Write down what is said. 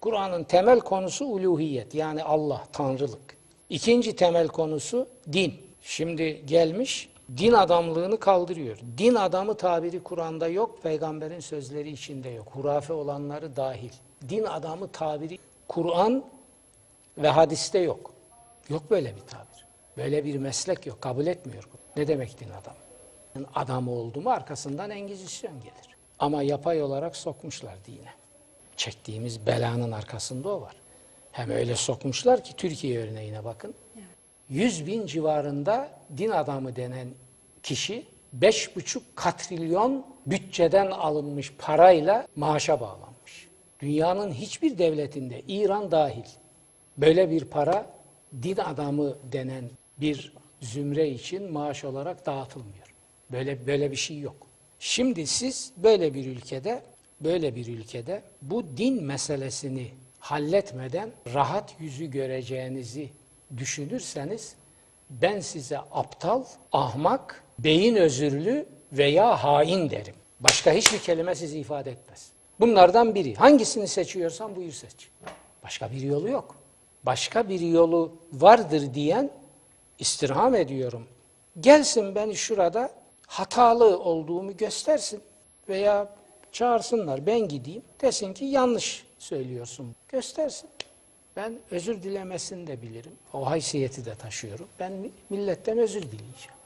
Kur'an'ın temel konusu uluhiyet yani Allah, tanrılık. İkinci temel konusu din. Şimdi gelmiş din adamlığını kaldırıyor. Din adamı tabiri Kur'an'da yok, peygamberin sözleri içinde yok. Hurafe olanları dahil. Din adamı tabiri Kur'an ve hadiste yok. Yok böyle bir tabir. Böyle bir meslek yok. Kabul etmiyor. Ne demek din adamı? Adamı oldu mu arkasından Engizisyon gelir. Ama yapay olarak sokmuşlar dine. Çektiğimiz belanın arkasında o var. Hem öyle sokmuşlar ki Türkiye örneğine bakın. 100 bin civarında din adamı denen kişi 5,5 katrilyon bütçeden alınmış parayla maaşa bağlanmış. Dünyanın hiçbir devletinde, İran dahil, böyle bir para din adamı denen bir zümre için maaş olarak dağıtılmıyor. Böyle böyle bir şey yok. Şimdi siz böyle bir ülkede, böyle bir ülkede bu din meselesini halletmeden rahat yüzü göreceğinizi düşünürseniz ben size aptal, ahmak, beyin özürlü veya hain derim. Başka hiçbir kelime sizi ifade etmez. Bunlardan biri. Hangisini seçiyorsan buyur seç. Başka bir yolu yok. Başka bir yolu vardır diyen istirham ediyorum. Gelsin beni şurada hatalı olduğumu göstersin veya çağırsınlar ben gideyim desin ki yanlış söylüyorsun göstersin. Ben özür dilemesini de bilirim. O haysiyeti de taşıyorum. Ben milletten özür dileyeceğim.